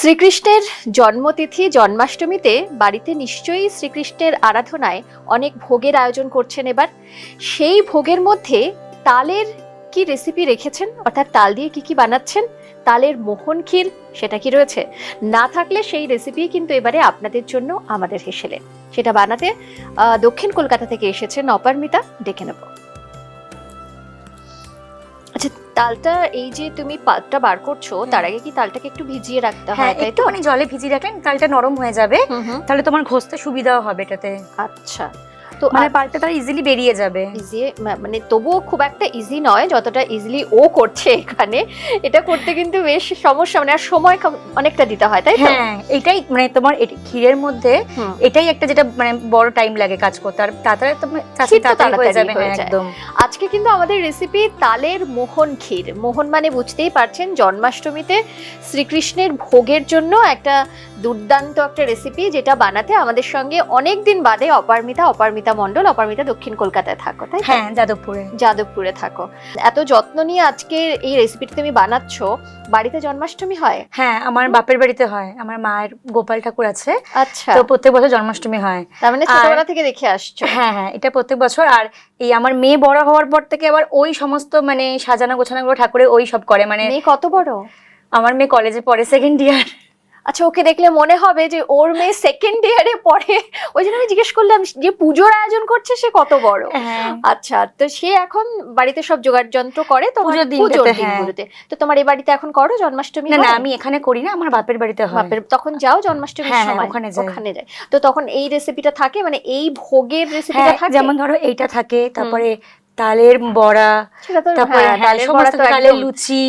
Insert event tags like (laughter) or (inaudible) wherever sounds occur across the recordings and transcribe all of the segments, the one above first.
শ্রীকৃষ্ণের জন্মতিথি জন্মাষ্টমীতে বাড়িতে নিশ্চয়ই শ্রীকৃষ্ণের আরাধনায় অনেক ভোগের আয়োজন করছেন এবার। সেই ভোগের মধ্যে তালের কি রেসিপি রেখেছেন? অর্থাৎ তাল দিয়ে কি কি বানাচ্ছেন? তালের মোহন ক্ষীর, সেটা কি রয়েছে? না থাকলে সেই রেসিপি কিন্তু এবারে আপনাদের জন্য আমাদের হেসেলে। সেটা বানাতে দক্ষিণ কলকাতা থেকে এসেছেন অপারমিতা, ডেকে নেব। আচ্ছা তালটা এই যে তুমি পাতটা বার করছ তার আগে কি তালটাকে একটু ভিজিয়ে রাখতে হ্যাঁ হয় তাই তো? একটুখানি জলে ভিজিয়ে রাখলে তালটা নরম হয়ে যাবে। তাহলে তোমার ঘষতে সুবিধাও হবে এটাতে। আচ্ছা। তো মানে তার ইজিলি বেরিয়ে যাবে। ইজি মানে তবুও খুব একটা ইজি নয় যতটা ইজিলি ও করছে এখানে। এটা করতে কিন্তু বেশ সমস্যা মানে আর সময় অনেকটা দিতে হয় তাই তো? হ্যাঁ এটাই মানে তোমার ক্ষীরের মধ্যে এটাই একটা যেটা মানে বড় টাইম লাগে কাজ করতে। আর তাড়াতাড়ি তাড়াতাড়ি হয়ে যাবে হয়ে। একদম। আজকে কিন্তু আমাদের রেসিপি তালের মোহন ক্ষীর। মোহন মানে বুঝতেই পারছেন জন্মাষ্টমীতে শ্রীকৃষ্ণের ভোগের জন্য একটা দুর্দান্ত একটা রেসিপি যেটা বানাতে আমাদের সঙ্গে অনেক দিন বাদে অপারমিতা অপারমিতা মণ্ডল অপারমিতা দক্ষিণ কলকাতায় থাকো তাই হ্যাঁ যাদবপুরে। যাদবপুরে থাকো। এত যত্ন নিয়ে আজকে এই রেসিপিটা তুমি বানাচ্ছ বাড়িতে জন্মাষ্টমী হয়? হ্যাঁ আমার বাপের বাড়িতে হয়। আমার মায়ের গোপাল ঠাকুর আছে। আচ্ছা। তো প্রত্যেক বছর জন্মাষ্টমী হয়। তার মানে ছোটবেলা থেকে দেখে আসছো? হ্যাঁ হ্যাঁ এটা প্রত্যেক বছর। আর এই আমার মেয়ে বড় হওয়ার পর থেকে আবার ওই সমস্ত মানে সাজানো গোছানো গুলো ঠাকুরের ওই সব করে। মানে মেয়ে কত বড়? আমার মেয়ে কলেজে পড়ে সেকেন্ড ইয়ার আচ্ছা ওকে দেখলে মনে হবে যে ওর মেয়ে সেকেন্ড ইয়ারে পড়ে। ওই জন্য আমি জিজ্ঞেস করলাম যে পুজোর আয়োজন করছে সে কত বড়? হ্যাঁ। আচ্ছা তো সে এখন বাড়িতে সব জোগাড় যন্ত্র করে তোমার পুজোর পুজোর হ্যাঁ। দিনগুলোতে। তো তোমার এই বাড়িতে এখন করো জন্মাষ্টমী না আমি এখানে করি না আমার বাপের বাড়িতে হয়। বাপের তখন যাও জন্মাষ্টমীর হ্যাঁ, হ্যাঁ, সময় ওখানে যাই। ওখানে যায় তো তখন এই রেসিপিটা থাকে মানে এই ভোগের রেসিপিটা থাকে? যেমন ধরো এইটা থাকে তারপরে তালের বড়া তারপরে তালের বড়া তো তালের লুচি।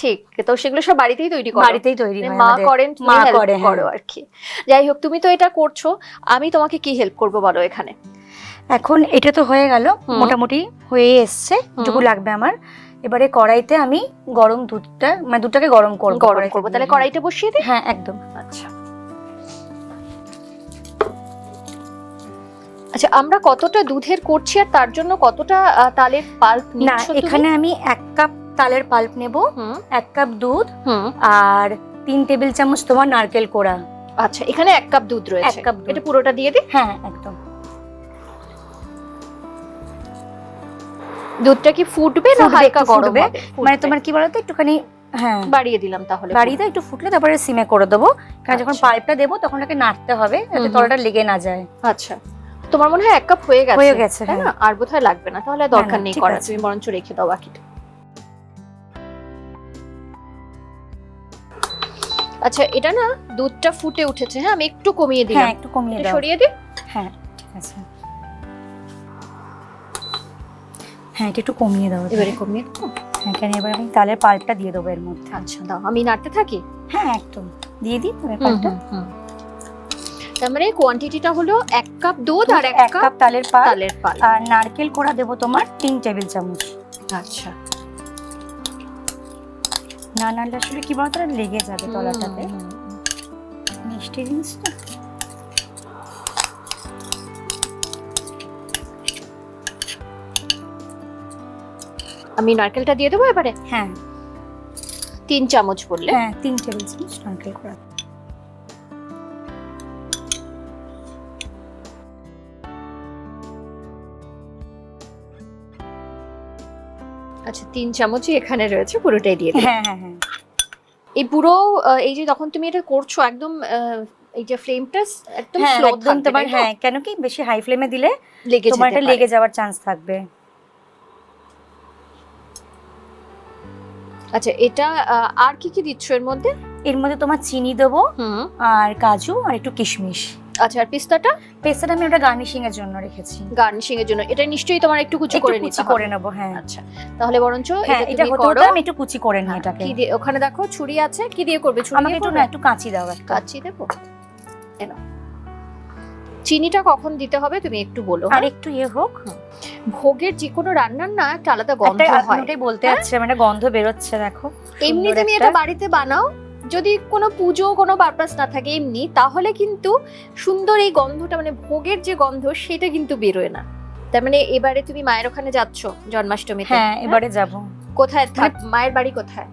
ঠিক তো সেগুলো সব বাড়িতেই তৈরি করো। বাড়িতেই তৈরি মানে হয় মা করেন মা করে হ্যাঁ। করো আর কি। যাই হোক তুমি তো এটা করছ আমি তোমাকে কি হেল্প করব বলো এখানে? এখন এটা তো হয়ে গেল মোটামুটি হয়ে এসছে যেটুকু লাগবে আমার। এবারে কড়াইতে আমি গরম দুধটা মানে দুধটাকে গরম করব গরম করব তাহলে কড়াইটা বসিয়ে দিই? হ্যাঁ একদম। আচ্ছা। আচ্ছা আমরা কতটা দুধের করছি আর তার জন্য কতটা তালের পাল্প না এখানে আমি এক কাপ তালের পাল্প নেব এক কাপ দুধ আর তিন টেবিল চামচ তোমার নারকেল কোড়া। আচ্ছা এখানে এক কাপ দুধ রয়েছে। এক কাপ এটা পুরোটা দিয়ে দিই? হ্যাঁ একদম। দুধটা কি ফুটবে না হালকা গরম হবে? মানে তোমার কি বলতো একটুখানি হ্যাঁ। বাড়িয়ে দিলাম তাহলে। বাড়িতে একটু ফুটলে তারপরে সিমে করে দেবো। কারণ যখন আচ্ছা। পাইপটা দেবো তখন ওটাকে নাড়তে হবে যাতে। তলাটা লেগে না যায়। আচ্ছা। তোমার মনে হয় এক কাপ হয়ে গেছে? হয়ে গেছে, তাই না? হ্যাঁ। আর বোধহয় লাগবে না তাহলে দরকার নেই করার। তুমি বরঞ্চ রেখে দাও বাকিটা। আচ্ছা এটা না দুধটা ফুটে উঠেছে। হ্যাঁ আমি একটু কমিয়ে দিলাম। হ্যাঁ একটু কমিয়ে দাও। সরিয়ে দিই? হ্যাঁ ঠিক আছে। হ্যাঁ এটা একটু কমিয়ে দাও এবারে কমিয়ে দেবো হ্যাঁ কেন এবার আমি তালের পাল্পটা দিয়ে দেবো এর মধ্যে। আচ্ছা দাও। আমি নাড়তে থাকি? হ্যাঁ একদম। দিয়ে দিই তালের পাল্পটা। তার মানে কোয়ান্টিটিটা হলো এক কাপ দুধ আর এক কাপ তালের পাল তালের পাল আর নারকেল কোড়া দেবো তোমার তিন টেবিল চামচ। আচ্ছা। না নাড়লে আসলে কি বলতো লেগে যাবে তলাটাতে। মিষ্টি জিনিস তো। আমি নারকেলটা দিয়ে দেবো এবারে? হ্যাঁ। তিন চামচ বললে? হ্যাঁ তিন টেবিল চামচ নারকেল কোড়া আচ্ছা তিন চামচই এখানে রয়েছে পুরোটাই দিয়ে দিই হ্যাঁ হ্যাঁ হ্যাঁ। এই পুরো এই যে যখন তুমি এটা করছ একদম এই যে ফ্লেমটা একদম হ্যাঁ স্লো একদম তোমার হ্যাঁ। কেন কি বেশি হাই ফ্লেমে দিলে লেগে তোমার এটা। লেগে যাওয়ার চান্স থাকবে। আচ্ছা এটা আর কি কি দিচ্ছ এর মধ্যে? এর মধ্যে তোমার চিনি দেবো হুম। আর কাজু আর একটু কিশমিশ। আচ্ছা আর পিস্তাটা? পেস্তাটা আমি ওটা গার্নিশিং এর জন্য রেখেছি। গার্নিশিং এর জন্য। এটা নিশ্চয়ই তোমার একটু কুচি করে কুচি নিতে করে নেব হ্যাঁ। আচ্ছা তাহলে বরঞ্চ হ্যাঁ এটা এটা করো। আমি একটু কুচি করে নিই এটাকে। কি দিয়ে ওখানে দেখো ছুরি আছে কি দিয়ে করবে? ছুরি আমাকে একটু না একটু কাঁচি দাও একটা। কাচ্চি দেবো? এনো চিনিটা কখন দিতে হবে তুমি একটু বলো আর একটু ইয়ে হোক। ভোগের যে কোনো রান্নার না একটা আলাদা গন্ধ হয়। ওটাই বলতে হ্যাঁ? যাচ্ছে মানে গন্ধ বেরোচ্ছে দেখো। এমনি তুমি একটা। এটা বাড়িতে বানাও যদি কোনো পুজো কোনো পারপাস না থাকে এমনি তাহলে কিন্তু সুন্দর এই গন্ধটা মানে ভোগের যে গন্ধ সেটা কিন্তু বেরোয় না। তার মানে এবারে তুমি মায়ের ওখানে যাচ্ছ জন্মাষ্টমীতে হ্যাঁ এবারে যাব। কোথায় থাক মায়ের বাড়ি কোথায়?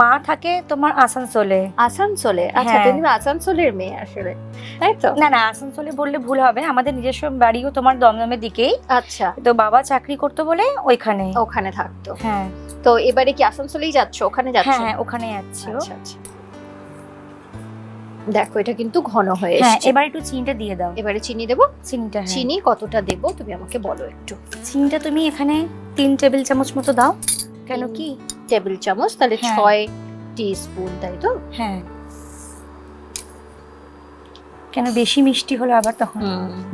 মা থাকে তোমার আসানসোলে। আসানসোলে? আচ্ছা হ্যাঁ। তুমি আসানসোলের মেয়ে আসলে তাই তো? না না আসানসোলে বললে ভুল হবে। আমাদের নিজস্ব বাড়িও তোমার দমদমের দিকেই। আচ্ছা। তো বাবা চাকরি করতো বলে ওইখানে। ওখানে থাকতো। হ্যাঁ। তো এবারে কি আসানসোলেই যাচ্ছ? ওখানে যাচ্ছ? হ্যাঁ হ্যাঁ ওখানে যাচ্ছি। আচ্ছা আচ্ছা। দেখো এটা কিন্তু ঘন হয়ে হ্যাঁ এবার একটু চিনিটা দিয়ে দাও। এবারে চিনি দেবো? চিনিটা হ্যাঁ। চিনি কতটা দেবো তুমি আমাকে বলো একটু। চিনিটা তুমি এখানে তিন টেবিল চামচ মতো দাও। কেন কি? টেবিল চামচ তাহলে হ্যাঁ। ছয় টিস্পুন তাই তো? হ্যাঁ। কেন বেশি মিষ্টি হলে আবার তখন?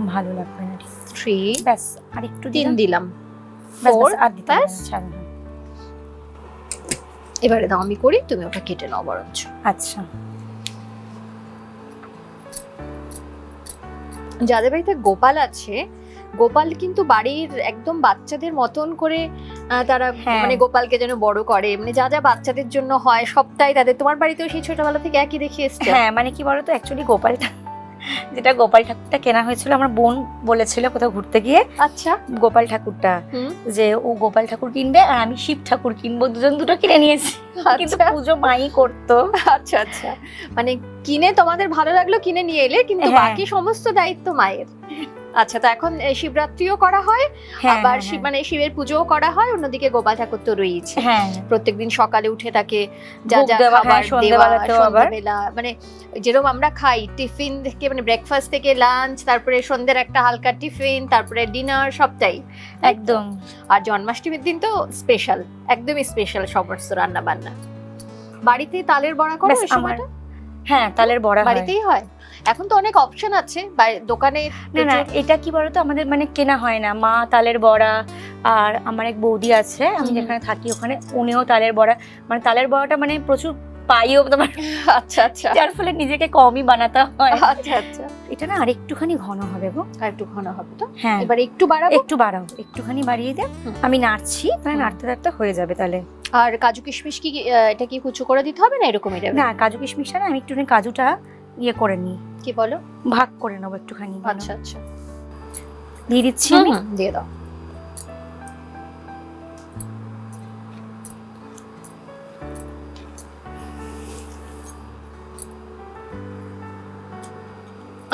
ভালো লাগবে না থ্রি। ব্যাস আর একটু তিন দিলাম। ব্যাস। এবারে দাও আমি করি তুমি ওটা কেটে নাও বরঞ্চ। আচ্ছা। যাদের বাড়িতে গোপাল আছে গোপাল কিন্তু বাড়ির একদম বাচ্চাদের মতন করে আহ, তারা হ্যাঁ। মানে গোপালকে যেন বড় করে। মানে যা যা বাচ্চাদের জন্য হয় সবটাই তাদের। তোমার বাড়িতেও সেই ছোটবেলা থেকে একই দেখে এসছে? হ্যাঁ মানে কি বলতো? অ্যাকচুয়ালি গোপালটা যেটা গোপাল ঠাকুরটা কেনা হয়েছিল আমার বোন বলেছিল কোথাও ঘুরতে গিয়ে। আচ্ছা। গোপাল ঠাকুরটা যে ও গোপাল ঠাকুর কিনবে আর আমি শিব ঠাকুর কিনবো দুজন দুটো কিনে নিয়েছি। কিন্তু আচ্ছা পুজো মাই করতো। আচ্ছা আচ্ছা। মানে কিনে তোমাদের ভালো লাগল কিনে নিয়ে এলে কিন্তু হ্যাঁ। বাকি সমস্ত দায়িত্ব মায়ের। আচ্ছা তো এখন শিবরাত্রিও করা হয় হ্যাঁ আবার হ্যাঁ, শিব মানে শিবের পুজোও করা হয় অন্যদিকে গোপাল ঠাকুর তো রয়েছে হ্যাঁ প্রত্যেকদিন সকালে উঠে তাকে যা যা খাবার হ্যাঁ, দেওয়া। সন্ধ্যাবেলা মানে যেরকম আমরা খাই টিফিন থেকে মানে ব্রেকফাস্ট থেকে লাঞ্চ তারপরে সন্ধ্যের একটা হালকা টিফিন তারপরে ডিনার সবটাই। একদম। আর জন্মাষ্টমীর দিন তো স্পেশাল একদমই স্পেশাল সমস্ত রান্না বান্না বাড়িতে তালের বড়া করো সময়টা? হ্যাঁ তালের বড়া বাড়িতেই হয়? এখন তো অনেক অপশন আছে দোকানে না না এটা কি বলতো আমাদের মানে কেনা হয় না। মা তালের বড়া আর আমার এক বৌদি আছে আমি যেখানে থাকি ওখানে উনিও তালের বড়া। মানে তালের বড়াটা মানে প্রচুর পাইও তোমার। আচ্ছা আচ্ছা। যার ফলে নিজেকে কমই বানাতে হয়। আচ্ছা আচ্ছা। এটা না আর একটুখানি ঘন হবে গো। আর একটু ঘন হবে তো? হ্যাঁ। এবার একটু বাড়াবো? একটু বাড়াও একটুখানি বাড়িয়ে দে। আমি নাড়ছি মানে নাড়তে নাড়তে হয়ে যাবে তাহলে। আর কাজু কিশমিশ কি এটা কি কুচো করে দিতে হবে না এরকমই দেবে? না কাজু কিশমিশটা না আমি একটুখানি কাজুটা ইয়ে করে নিই। কি বলো? ভাগ করে নেব একটুখানি আচ্ছা আচ্ছা। দিয়ে দিচ্ছি আমি। দিয়ে দাও।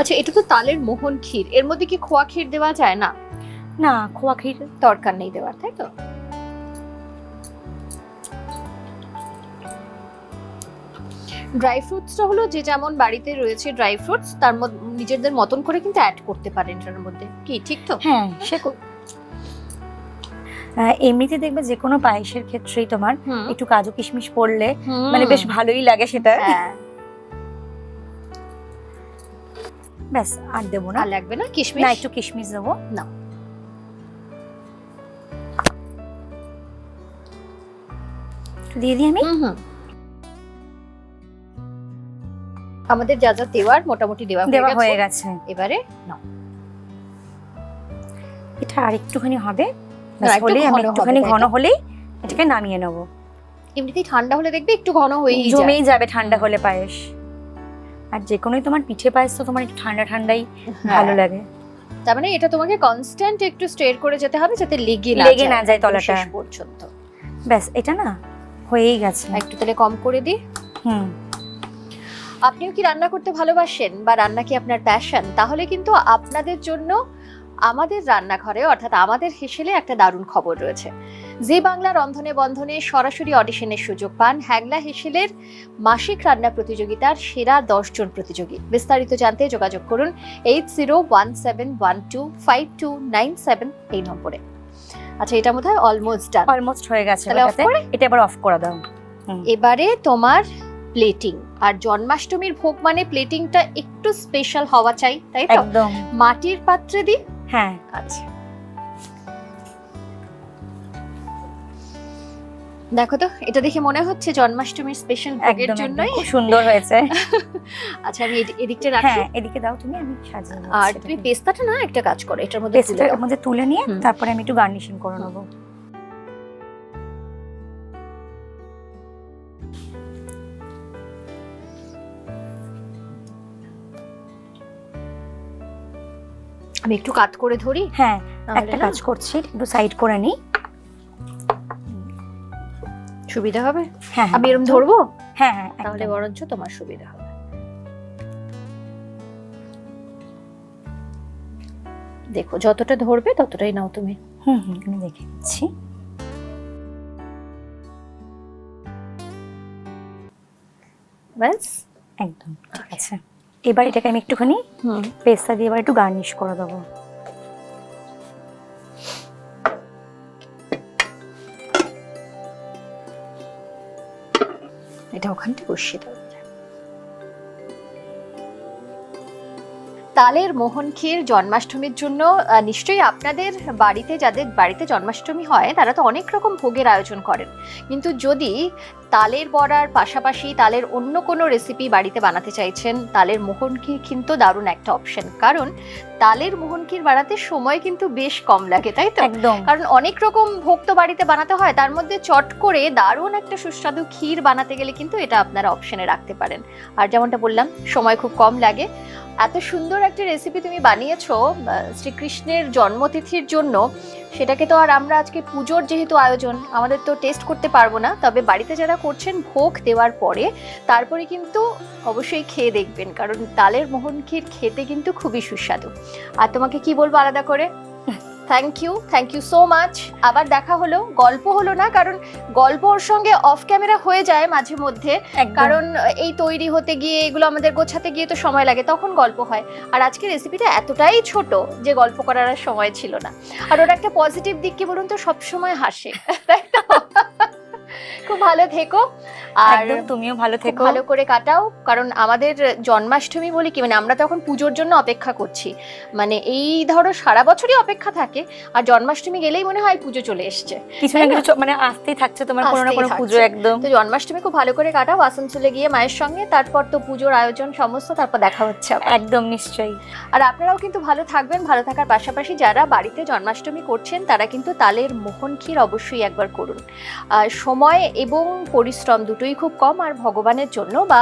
আচ্ছা এটা তো তালের মোহন ক্ষীর। এর মধ্যে কি খোয়া ক্ষীর দেওয়া যায় না? না খোয়া ক্ষীর দরকার নেই দেওয়ার তাই তো? ড্রাই ফ্রুটসটা হলো যে যেমন বাড়িতে রয়েছে ড্রাই ফ্রুটস তার মধ্যে নিজেদের মতন করে কিন্তু অ্যাড করতে পারেন এটার মধ্যে। কি ঠিক তো? হ্যাঁ সে এমনিতে দেখবে যে কোনো পায়েসের ক্ষেত্রেই তোমার একটু কাজু কিশমিশ পড়লে মানে বেশ ভালোই লাগে সেটা। হ্যাঁ। ব্যাস আর দেবো না। লাগবে না? কিশমিশ? না একটু কিশমিশ দেবো। না। দিয়ে দিই আমি? হুম। আমাদের যা যা দেওয়ার মোটামুটি দেওয়া হয়ে দেওয়া হয়ে গেছে। এবারে নাও। এটা আর একটুখানি হবে। হলেই আমি একটুখানি ঘন হলেই এটাকে নামিয়ে নেব। এমনিতেই ঠান্ডা হলে দেখবে একটু ঘন হয়েই যায়। জমেই যাবে ঠান্ডা হলে পায়েস। আর যে কোনোই তোমার পিঠে পায়েস তো তোমার একটু ঠান্ডা ঠান্ডাই ভালো হ্যাঁ। লাগে। তার মানে এটা তোমাকে কনস্ট্যান্ট একটু স্ট্রেট করে যেতে হবে যাতে লেগে না লেগে না যায় তলাটা। শেষ পর্যন্ত। ব্যাস এটা না হয়েই গেছে। একটু তাহলে কম করে দিই। হুম। আপনিও কি রান্না করতে ভালোবাসেন বা রান্না কি আপনার প্যাশন তাহলে কিন্তু আপনাদের জন্য আমাদের রান্নাঘরে অর্থাৎ আমাদের হেসেলে একটা দারুণ খবর রয়েছে। জি বাংলা রন্ধনে বন্ধনে সরাসরি অডিশনের সুযোগ পান হ্যাংলা হেসেলের মাসিক রান্না প্রতিযোগিতার সেরা জন প্রতিযোগী। বিস্তারিত জানতে যোগাযোগ করুন eight zero one seven one two five two nine seven এই নম্বরে। আচ্ছা এটা বোধ হয় অলমোস্ট ডান অলমোস্ট হয়ে গেছে। এটা এবার অফ করে দাও। এবারে তোমার প্লেটিং আর জন্মাষ্টমীর ভোগ মানে প্লেটিংটা একটু স্পেশাল হওয়া চাই তাই তো? একদম। মাটির পাত্রে দি হ্যাঁ। আচ্ছা। দেখো তো এটা দেখে মনে হচ্ছে জন্মাষ্টমীর স্পেশাল ভোগের। জন্যই। খুব সুন্দর হয়েছে। (laughs) আচ্ছা আমি এদিকটা রাখি। হ্যাঁ এদিকে দাও তুমি আমি সাজিয়ে আর তুমি পেস্তাটা না একটা কাজ করো এটার মধ্যে তুলে মধ্যে তুলে নিয়ে তারপরে আমি একটু গার্নিশিং করে। নেব। আমি একটু কাট করে ধরি। হ্যাঁ একটা কাজ করছি একটু সাইড করে নিই। সুবিধা হবে? হ্যাঁ আমি এরকম ধরবো? হ্যাঁ হ্যাঁ তাহলে বরঞ্চ তোমার সুবিধা হবে। দেখো যতটা ধরবে ততটাই নাও তুমি। হুম হুম আমি দেখে নিচ্ছি। ব্যাস? একদম ঠিক আছে। এবার এটাকে আমি একটুখানি পেস্তা দিয়ে এবার একটু গার্নিশ করে দেবো। এটা ওখানটা বসিয়ে দাও। তালের মোহন ক্ষীর জন্মাষ্টমীর জন্য নিশ্চয়ই আপনাদের বাড়িতে যাদের বাড়িতে জন্মাষ্টমী হয় তারা তো অনেক রকম ভোগের আয়োজন করেন। কিন্তু যদি তালের বড়ার পাশাপাশি তালের অন্য কোনো রেসিপি বাড়িতে বানাতে চাইছেন তালের মোহন ক্ষীর কিন্তু দারুণ একটা অপশন কারণ তালের মোহন ক্ষীর বানাতে সময় কিন্তু বেশ কম লাগে তাই তো? একদম। কারণ অনেক রকম ভোগ তো বাড়িতে বানাতে হয় তার মধ্যে চট করে দারুণ একটা সুস্বাদু ক্ষীর বানাতে গেলে কিন্তু এটা আপনারা অপশনে রাখতে পারেন। আর যেমনটা বললাম সময় খুব কম লাগে। এত সুন্দর একটা রেসিপি তুমি বানিয়েছো শ্রীকৃষ্ণের জন্মতিথির জন্য, সেটাকে তো আর আমরা আজকে পুজোর যেহেতু আয়োজন, আমাদের তো টেস্ট করতে পারব না। তবে বাড়িতে যারা করছেন, ভোগ দেওয়ার পরে, তারপরে কিন্তু অবশ্যই খেয়ে দেখবেন। কারণ, তালের মোহন ক্ষীর খেতে কিন্তু খুবই সুস্বাদু। আর তোমাকে কি বলব আলাদা করে? Thank you thank you so much আবার দেখা হলো গল্প হলো না কারণ গল্প ওর সঙ্গে অফ ক্যামেরা হয়ে যায় মাঝে মধ্যে। কারণ এই তৈরি হতে গিয়ে এগুলো আমাদের গোছাতে গিয়ে তো সময় লাগে তখন গল্প হয়। আর আজকে রেসিপিটা এতটাই ছোট যে গল্প করার সময় ছিল না। আর ওর একটা পজিটিভ দিক কি বলুন তো? সবসময় হাসে। (laughs) তাই তো? খুব ভালো থেকো। আর তুমিও ভালো থেকো। ভালো করে কাটাও। কারণ আমাদের জন্মাষ্টমী বলি কি মানে আমরা তখন পুজোর জন্য অপেক্ষা করছি। মানে এই ধরো সারা বছরই অপেক্ষা থাকে। আর জন্মাষ্টমী গেলেই মনে হয় পুজো চলে এসছে। কিছু না কিছু মানে আসতেই থাকছে তোমার কোনো না কোনো পুজো একদম। তো জন্মাষ্টমী খুব ভালো করে কাটাও আসানসোলে গিয়ে মায়ের সঙ্গে। তারপর তো পুজোর আয়োজন সমস্ত তারপর দেখা হচ্ছে একদম নিশ্চয়ই। আর আপনারাও কিন্তু ভালো থাকবেন ভালো থাকার পাশাপাশি যারা বাড়িতে জন্মাষ্টমী করছেন তারা কিন্তু তালের মোহন ক্ষীর অবশ্যই একবার করুন। আর সময় এবং পরিশ্রম দুটোই খুব কম আর ভগবানের জন্য বা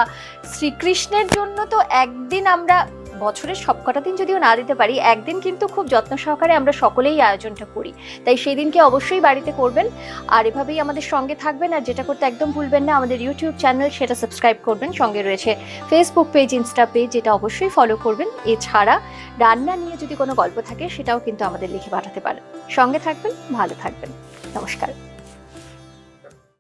শ্রীকৃষ্ণের জন্য তো একদিন আমরা বছরের সবকটা দিন যদিও না দিতে পারি, একদিন কিন্তু খুব যত্ন সহকারে আমরা সকলেই আয়োজনটা করি। তাই সেই দিনকে অবশ্যই বাড়িতে করবেন। আর এভাবেই আমাদের সঙ্গে থাকবেন আর যেটা করতে একদম ভুলবেন না, আমাদের ইউটিউব চ্যানেল সেটা সাবস্ক্রাইব করবেন। সঙ্গে রয়েছে ফেসবুক পেজ ইনস্টা পেজ যেটা অবশ্যই ফলো করবেন। এছাড়া রান্না নিয়ে যদি কোনো গল্প থাকে, সেটাও কিন্তু আমাদের লিখে পাঠাতে পারেন। সঙ্গে থাকবেন, ভালো থাকবেন। নমস্কার।